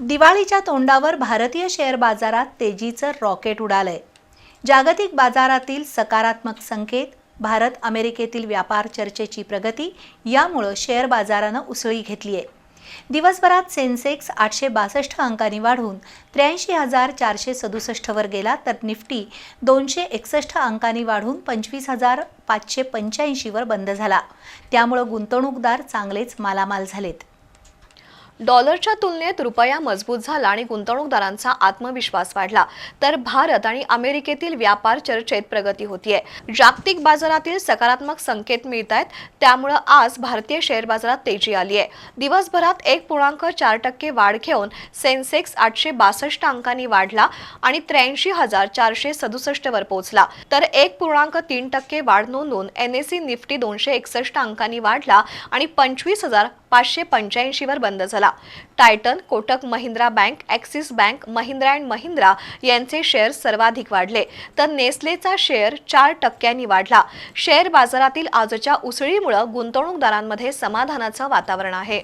दिवाळीच्या तोंडावर भारतीय शेअर बाजारात तेजीचं रॉकेट उडालंय. जागतिक बाजारातील सकारात्मक संकेत भारत अमेरिकेतील व्यापार चर्चेची प्रगती यामुळं शेअर बाजारानं उसळी घेतली आहे दिवसभरात सेन्सेक्स आठशे बासष्ट अंकांनी वाढून त्र्याऐंशी हजार चारशे सदुसष्टवर गेला तर निफ्टी दोनशे एकसष्ट अंकांनी वाढून पंचवीस हजार पाचशे पंच्याऐंशीवर बंद झाला. त्यामुळं गुंतवणूकदार चांगलेच मालामाल झालेत. डॉलरच्या तुलनेत रुपया मजबूत झाला आणि गुंतवणूकदारांचा आत्मविश्वास वाढला. तर भारत आणि अमेरिकेतील व्यापार चर्चेत प्रगती होतीये. जागतिक बाजारातील सकारात्मक संकेत मिळत आहेत त्यामुळं आज भारतीय शेअर बाजारात तेजी आली आहे दिवसभरात एक पूर्णांक चार टक्के वाढ घेऊन सेन्सेक्स आठशे बासष्ट अंकांनी वाढला आणि त्र्याऐंशी हजार चारशे सदुसष्टवर पोहोचला. तर एक पूर्णांक तीन टक्के वाढ नोंदवून एन सी निफ्टी दोनशे एकसष्ट अंकांनी वाढला आणि पंचवीस हजार पाचशे पंच्याऐंशीवर बंद झाला. Titan Kotak Mahindra bank Axis bank Mahindra and Mahindra यांचे शेअर सर्वाधिक वाढले. तर नेस्लेचा शेअर चार टक्क्यांनी वाढला. शेअर बाजारातील आजच्या उसळीमुळे गुंतवणूकदारांमध्ये समाधानाचं वातावरण आहे.